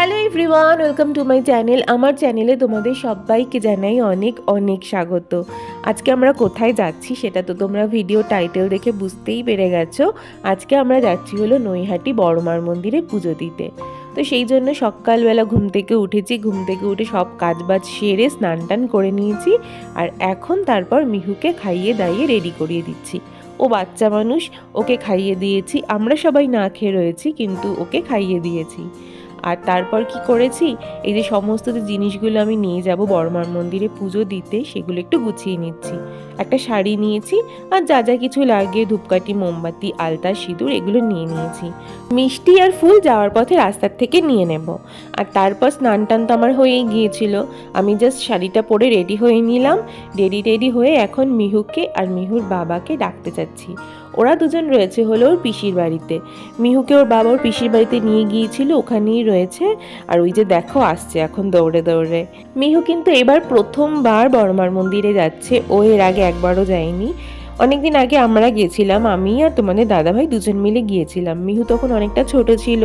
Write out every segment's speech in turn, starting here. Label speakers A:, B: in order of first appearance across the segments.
A: Hello everyone welcome to my channel আমার চ্যানেলে তোমাদের সবাইকে জানাই অনেক অনেক স্বাগত। আজকে আমরা কোথায় যাচ্ছি সেটা তো তোমরা ভিডিও টাইটেল দেখে বুঝতেই পেরে গেছো। আজকে আমরা যাচ্ছি হলো নৈহাটি বড়মার মন্দিরে পুজো দিতে। তো সেই জন্য সকালবেলা ঘুম থেকে উঠেছি, ঘুম থেকে উঠে সব কাজবাজ সেরে স্নান টান করে নিয়েছি আর এখন তারপর মিহুকে খাইয়ে দাইয়ে রেডি করিয়ে দিচ্ছি। ও বাচ্চা মানুষ, ওকে খাইয়ে দিয়েছি। আমরা সবাই না খেয়ে রয়েছি, কিন্তু ওকে খাইয়ে দিয়েছি। আর তারপর কি করেছি? এই যে সমস্ত যে জিনিসগুলো আমি নিয়ে যাব বড়মার মন্দিরে পুজো দিতে, সেগুলো একটু গুছিয়ে নিচ্ছি। একটা শাড়ি নিয়েছি আর যা যা কিছু লাগে ধূপকাঠি, মোমবাতি, আলতা, সিঁদুর এগুলো নিয়ে নিয়েছি। মিষ্টি আর ফুল যাওয়ার পথে রাস্তার থেকে নিয়ে নেব। আর তারপর স্নান টান তো আমার হয়েই গিয়েছিল। আমি জাস্ট শাড়িটা পরে রেডি হয়ে নিলাম। রেডি রেডি হয়ে এখন মিহুকে আর মিহুর বাবাকে ডাকতে যাচ্ছি ওরা দুজন রয়েছে হলো ওর পিসির বাড়িতে। মিহুকে ওর বাবা ওর পিসির বাড়িতে নিয়ে গিয়েছিল, ওখানেই রয়েছে। আর ওই যে দেখো, আসছে এখন দৌড়ে দৌড়ে। মিহু কিন্তু এবার প্রথমবার বড়মার মন্দিরে যাচ্ছে। ও এর আগে একবারও যায়নি। অনেকদিন আগে আমরা গিয়েছিলাম, আমি আর তোমাদের দাদাভাই দুজন মিলে গিয়েছিলাম। মিহু তখন অনেকটা ছোট ছিল,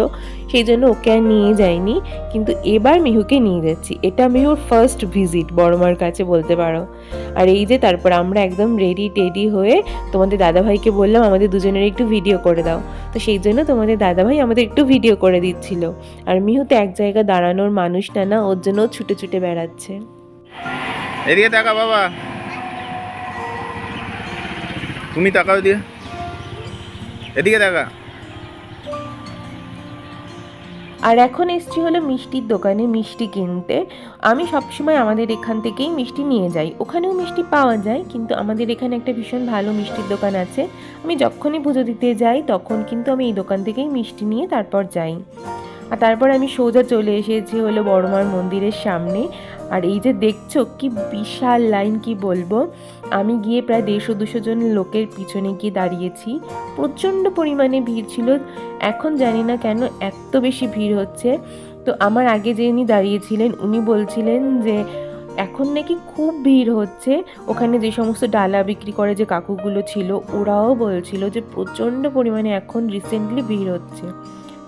A: সেই জন্য ওকে আর নিয়ে যাইনি, কিন্তু এবার মিহুকে নিয়ে যাচ্ছি। এটা মিহুর ফার্স্ট ভিজিট বড়মার কাছে বলতে পারো। আর এই যে তারপর আমরা একদম রেডি টেডি হয়ে তোমাদের দাদাভাইকে বললাম, আমাদের দুজনের একটু ভিডিও করে দাও। তো সেই জন্য তোমাদের দাদাভাই আমাদের একটু ভিডিও করে দিচ্ছিল। আর মিহু তো এক জায়গায় দাঁড়ানোর মানুষটা না না, ওর জন্য ছুটে ছুটে বেড়াচ্ছে।
B: এদিকে তাকা বাবা। তুমি তাকাও দিয়ে এদিকে তাকা।
A: আর এখন এসছি হলো মিষ্টির দোকানে মিষ্টি কিনতে। আমি সবসময় আমাদের এখান থেকেই মিষ্টি নিয়ে যাই। ওখানেও মিষ্টি পাওয়া যায়, কিন্তু আমাদের এখানে একটা ভীষণ ভালো মিষ্টির দোকান আছে। আমি যখনই পুজো দিতে যাই, তখন কিন্তু আমি এই দোকান থেকেই মিষ্টি নিয়ে তারপর যাই। আর তারপর আমি সোজা চলে এসেছি হলো বড়মার মন্দিরের সামনে। আর এই যে দেখছ, কি বিশাল লাইন কি বলব? আমি গিয়ে প্রায় দেড়শো, দুশো জন লোকের পিছনে গিয়ে দাঁড়িয়েছি। প্রচণ্ড পরিমাণে ভিড় ছিল। এখন জানি না কেন এত বেশি ভিড় হচ্ছে। তো আমার আগে যে উনি দাঁড়িয়েছিলেন, উনি বলছিলেন যে, এখন নাকি খুব ভিড় হচ্ছে। ওখানে যে সমস্ত ডালা বিক্রি করে যে কাকুগুলো ছিল, ওরাও বলছিল যে প্রচণ্ড পরিমাণে এখন রিসেন্টলি ভিড় হচ্ছে।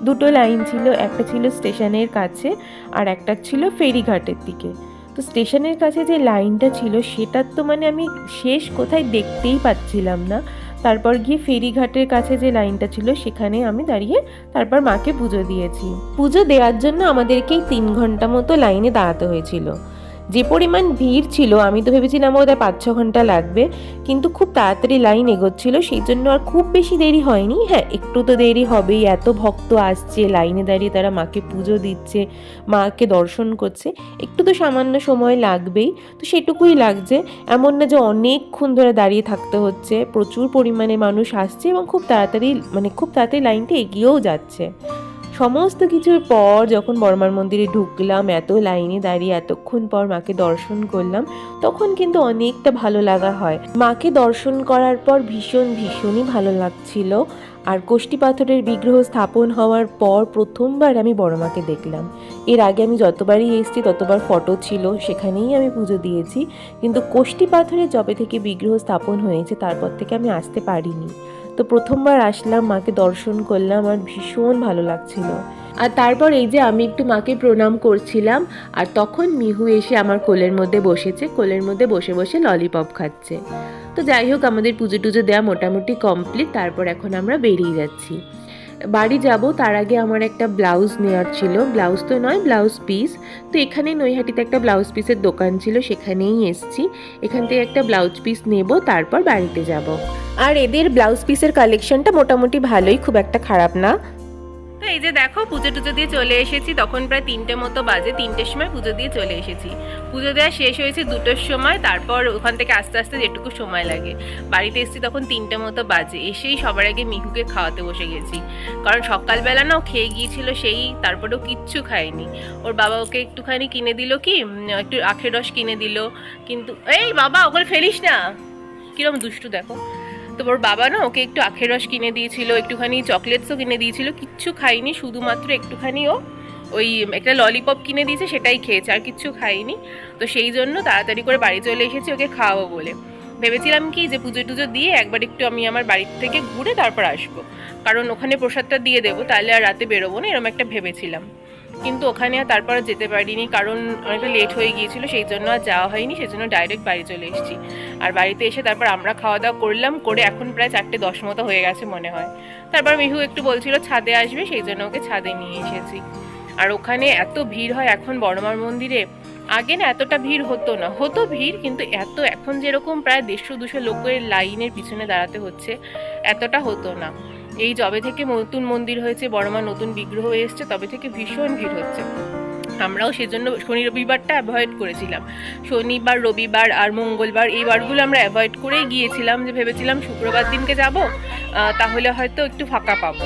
A: দুটো লাইন ছিল, একটা ছিল স্টেশনের কাছে আর একটা ছিল ফেরিঘাটের দিকে। তো স্টেশনের কাছে যে লাইনটা ছিল, সেটার তো মানে আমি শেষ কোথায় দেখতেই পাচ্ছিলাম না। তারপর গিয়ে ফেরিঘাটের কাছে যে লাইনটা ছিল, সেখানে আমি দাঁড়িয়ে তারপর মাকে পুজো দিয়েছি। পুজো দেওয়ার জন্য আমাদেরকেই তিন ঘণ্টা মতো লাইনে দাঁড়াতে হয়েছিল। যে পরিমাণ ভিড় ছিল, আমি তো ভেবেছিলাম ওদের পাঁচ ছ ঘণ্টা লাগবে, কিন্তু খুব তাড়াতাড়ি লাইন এগোচ্ছিল, সেই জন্য আর খুব বেশি দেরি হয়নি। হ্যাঁ একটু তো দেরি হবেই, এত ভক্ত আসছে, লাইনে দাঁড়িয়ে তারা মাকে পুজো দিচ্ছে, মাকে দর্শন করছে, একটু তো সামান্য সময় লাগবেই, তো সেটুকুই লাগছে। এমন না যে অনেকক্ষণ ধরে দাঁড়িয়ে থাকতে হচ্ছে, প্রচুর পরিমাণে মানুষ আসছে এবং খুব তাড়াতাড়ি মানে খুব তাড়াতাড়ি লাইনটা এগিয়েও যাচ্ছে। সমস্ত কিছুর পর যখন বর্মার মন্দিরে ঢুকলাম, এত লাইনে দাঁড়িয়ে এতক্ষণ পর মাকে দর্শন করলাম, তখন কিন্তু অনেকটা ভালো লাগা হয়। মাকে দর্শন করার পর ভীষণ, ভীষণই ভালো লাগছিল। আর কোষ্টি পাথরের বিগ্রহ স্থাপন হওয়ার পর প্রথমবার আমি বড় মাকে দেখলাম। এর আগে আমি যতবারই এসেছি, ততবার ফটো ছিল, সেখানেই আমি পুজো দিয়েছি। কিন্তু কোষ্টি পাথরের জবে থেকে বিগ্রহ স্থাপন হয়েছে, তারপর থেকে আমি আসতে পারিনি। তো প্রথমবার আসলাম, মাকে দর্শন করলাম আর ভীষণ ভালো লাগছিল। আর তারপর এই যে আমি একটু মাকে প্রণাম করছিলাম আর তখন মিহু এসে আমার কোলের মধ্যে বসেছে, কোলের মধ্যে বসে বসে ললিপপ খাচ্ছে। তো যাই হোক, আমাদের পুজো টুজো দেওয়া মোটামুটি কমপ্লিট তারপর এখন আমরা বেরিয়ে যাচ্ছি। বাড়ি যাব, তার আগে আমার একটা ব্লাউজ নেওয়ার ছিল। ব্লাউজ তো নয়, ব্লাউজ পিস তো এখানে নৈহাটিতে একটা ব্লাউজ পিসের দোকান ছিল, সেখানেই এসছি। এখান থেকে একটা ব্লাউজ পিস নেব, তারপর বাড়িতে যাব। আর এদের ব্লাউজ পিসের কালেকশনটা মোটামুটি ভালোই, খুব একটা খারাপ না। তো এই যে দেখো, পুজো টুজো দিয়ে চলে এসেছি। তখন প্রায় তিনটে মতো বাজে, তিনটের সময় পুজো দিয়ে চলে এসেছি। পুজো দেওয়া শেষ হয়েছে দুটোর সময়, তারপর ওখান থেকে আস্তে আস্তে যেটুকু সময় লাগে। বাড়িতে এসেছি তখন তিনটে মতো বাজে। এসেই সবার আগে মিহুকে খাওয়াতে বসে গেছি। কারণ সকালবেলা না ও খেয়ে গিয়েছিল সেই, তারপরেও কিচ্ছু খায়নি। ওর বাবা ওকে একটুখানি কিনে দিল কি একটু আখের রস কিনে দিল। কিন্তু, এই বাবা, ওগুলো ফেলিস না। কিরম দুষ্টু দেখো। তো ওর বাবা না ওকে একটু আখের রস কিনে দিয়েছিল, একটুখানি চকলেটসও কিনে দিয়েছিল, কিচ্ছু খাইনি শুধুমাত্র একটুখানি ও ওই একটা ললিপপ কিনে দিয়েছে, সেটাই খেয়েছে, আর কিচ্ছু খাইনি তো সেই জন্য তাড়াতাড়ি করে বাড়ি চলে এসেছি ওকে খাওয়াবো বলে। ভেবেছিলাম কি যে পুজো টুজো দিয়ে একবার একটু আমি আমার বাড়ির থেকে ঘুরে তারপর আসব। কারণ ওখানে প্রসাদটা দিয়ে দেবো, তাহলে আর রাতে বেরোবো না এরকম একটা ভেবেছিলাম। কিন্তু ওখানে আর তারপর যেতে পারিনি, কারণ অনেকটা লেট হয়ে গিয়েছিল, সেই জন্য আর যাওয়া হয়নি সেই জন্য ডাইরেক্ট বাড়ি চলে এসেছি। আর বাড়িতে এসে তারপর আমরা খাওয়া দাওয়া করলাম, করে এখন প্রায় চারটে দশ মতো হয়ে গেছে মনে হয়। তারপর মিহু একটু বলছিল ছাদে আসবে, সেই জন্য ওকে ছাদে নিয়ে এসেছি। আর ওখানে এত ভিড় হয় এখন বড়মার মন্দিরে, আগে না এতটা ভিড় হতো না, হতো ভিড়, কিন্তু এত এখন যেরকম প্রায় দেড়শো দুশো লোকের লাইনের পিছনে দাঁড়াতে হচ্ছে, এতটা হতো না। এই জবে থেকে নতুন মন্দির হয়েছে বড়মা নতুন বিগ্রহ এসছে, তবে থেকে ভীষণ ভিড় হচ্ছে। আমরাও সেজন্য শনি রবিবারটা অ্যাভয়েড করেছিলাম। শনিবার, রবিবার আর মঙ্গলবার এই বারগুলো আমরা অ্যাভয়েড করেই গিয়েছিলাম যে ভেবেছিলাম শুক্রবার দিনকে যাব তাহলে হয়তো একটু ফাঁকা পাবো।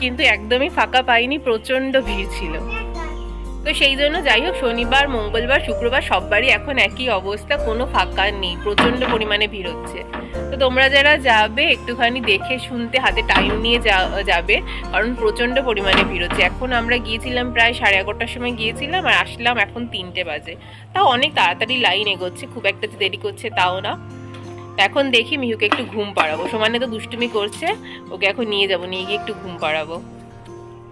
A: কিন্তু একদমই ফাঁকা পাইনি, প্রচণ্ড ভিড় ছিল। তো সেই জন্য যাই হোক, শনিবার, মঙ্গলবার, শুক্রবার সববারই এখন একই অবস্থা, কোনো ফাঁকা নেই, প্রচণ্ড পরিমাণে ভিড় হচ্ছে। তো তোমরা যারা যাবে, একটুখানি দেখে শুনতে, হাতে টাইম নিয়ে যাবে, কারণ প্রচণ্ড পরিমাণে ভিড় হচ্ছে। এখন আমরা গিয়েছিলাম প্রায় সাড়ে এগারোটার সময় গিয়েছিলাম আর আসলাম এখন তিনটে বাজে। তাও অনেক তাড়াতাড়ি লাইন এগোচ্ছে, খুব একটা যে দেরি করছে তাও না। এখন দেখি মিহুকে একটু ঘুম পাড়াবো। সমানে তো দুষ্টুমি করছে, ওকে এখন নিয়ে যাব, নিয়ে গিয়ে একটু ঘুম পাড়াবো।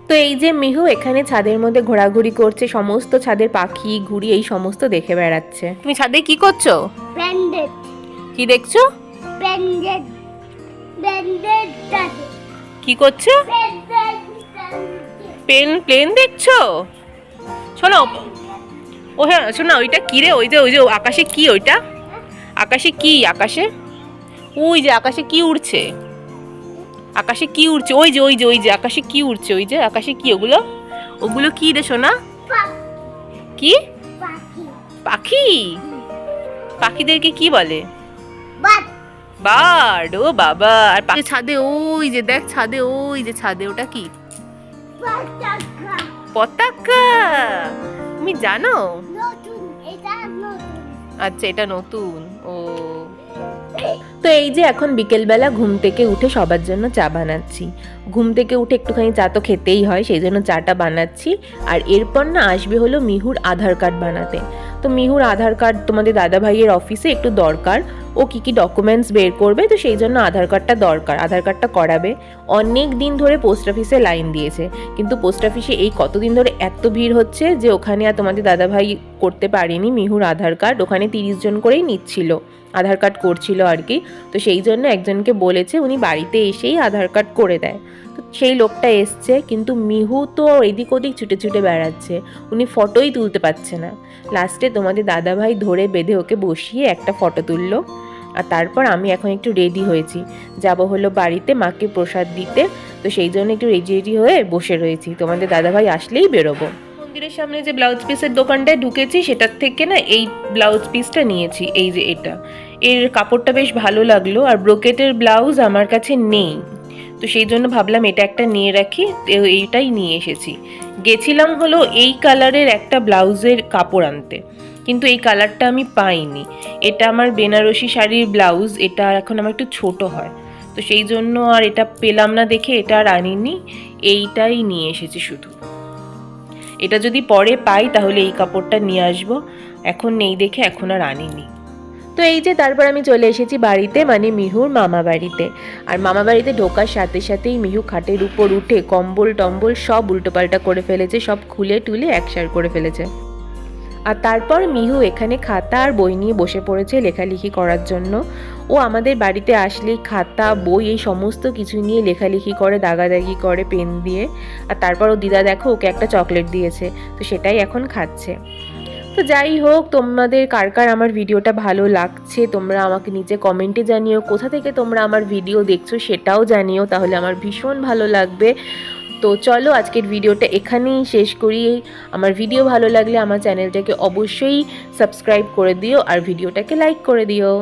A: তো এই যে মিহু এখানে ছাদের মধ্যে ঘোরাঘুরি করছে সমস্ত ছাদের পাখি ঘুড়ি এই সমস্ত দেখে বেড়াচ্ছে। তুমি ছাদে কি করছ? কি দেখছ? কি করছ. পেন প্লেন দেখছ? শোনো ও হ্যাঁ শোনো ওইটা কি রে? ওই যে ওই যে আকাশে কি ওইটা? আকাশে কি? আকাশে? ওই যে আকাশে কি উড়ছে? আকাশে কি উড়ছে? ওই যে ওই যে ওই যে আকাশে কি উড়ছে? ওই যে আকাশে কি? ওগুলো? ওগুলো কি রে সোনা?
C: Pa-
A: কি? পাখি। পাখিদেরকে কি বলে? বার্ড। ও বাবা আর পাখি ছাদে ওই যে দেখ ছাদে ওই যে ছাদে ওটা কি? পতাকা। তুমি জানো? আচ্ছা এটা নতুন। ও। তো এই যে এখন বিকেলবেলা ঘুম থেকে উঠে সবার জন্য চা বানাচ্ছি। ঘুম থেকে উঠে একটুখানি চা তো খেতেই হয়, সেই জন্য চাটা বানাচ্ছি। আর এরপর না আসবে হলো মিহুর আধার কার্ড বানাতে। তো মিহুর আধার কার্ড তোমাদের দাদা ভাইয়ের অফিসে একটু দরকার। ও কি কি ডকুমেন্টস বের করবে, তো সেই জন্য আধার কার্ডটা দরকার। আধার কার্ডটা করাবে। অনেক দিন ধরে পোস্ট অফিসে লাইন দিয়েছে। কিন্তু পোস্ট অফিসে এই কতদিন ধরে এত ভিড় হচ্ছে যে ওখানে আর তোমাদের দাদা ভাই করতে পারেনি মিহুর আধার কার্ড ওখানে তিরিশ জন করেই নিচ্ছিল, আধার কার্ড করছিল আর কি। তো সেই জন্য একজনকে বলেছে, উনি বাড়িতে এসেই আধার কার্ড করে দেয়। তো সেই লোকটা এসছে, কিন্তু মিহু তো এদিক ওদিক ছুটে ছুটে বেড়াচ্ছে। উনি ফটোই তুলতে পারছে না। লাস্টে তোমাদের দাদাভাই ধরে বেঁধে ওকে বসিয়ে একটা ফটো তুললো। আর তারপর আমি এখন একটু রেডি হয়েছি। যাব হলো বাড়িতে, মাকে প্রসাদ দিতে। তো সেই জন্য একটু রেডি রেডি হয়ে বসে রয়েছি। তোমাদের দাদাভাই আসলেই বেরোবো। মন্দিরের সামনে যে ব্লাউজ পিসের দোকানটায় ঢুকেছি, সেটার থেকে না এই ব্লাউজ পিসটা নিয়েছি। এই যে এটা। এর কাপড়টা বেশ ভালো লাগল আর ব্রোকেটের ব্লাউজ আমার কাছে নেই। তো সেই জন্য ভাবলাম এটা একটা নিয়ে রাখি। এইটাই নিয়ে এসেছি। গেছিলাম হলো এই কালারের একটা ব্লাউজের কাপড় আনতে। কিন্তু এই কালারটা আমি পাইনি। এটা আমার বেনারসি শাড়ির ব্লাউজ, এটা এখন আমার একটু ছোট হয়। তো সেই জন্য আর এটা পেলাম না দেখে এটা আর আনিনি, এইটাই নিয়ে এসেছি শুধু। এটা যদি পরে পাই তাহলে এই কাপড়টা নিয়ে আসব। এখন নেই দেখে এখন আর আনিনি। তো এই যে তারপর আমি চলে এসেছি বাড়িতে মানে মিহুর মামা বাড়িতে। আর মামা বাড়িতে ঢোকার সাথে সাথেই মিহু খাটের উপর উঠে কম্বল টম্বল সব উল্টোপাল্টা করে ফেলেছে, সব খুলে টুলে একসার করে ফেলেছে। আর তারপর মিহু এখানে খাতা আর বই নিয়ে বসে পড়েছে লেখালেখি করার জন্য। ও আমাদের বাড়িতে আসলেই খাতা, বই এই সমস্ত কিছু নিয়ে লেখালেখি করে, দাগাদাগি করে, পেন দিয়ে। আর তারপর ও দিদা দেখো, ওকে একটা চকলেট দিয়েছে। তো সেটাই এখন খাচ্ছে। তো যাই হোক, তোমাদের কার কার আমার ভিডিওটা ভালো লাগছে, তোমরা আমাকে নিচে কমেন্টে জানিও। কোথা থেকে তোমরা আমার ভিডিও দেখছ সেটাও জানিও, তাহলে আমার ভীষণ ভালো লাগবে। তো চলো আজকের ভিডিওটা এখানেই শেষ করি। আমার ভিডিও ভালো লাগলে আমার চ্যানেলটাকে অবশ্যই সাবস্ক্রাইব করে দিও আর ভিডিওটাকে লাইক করে দিও।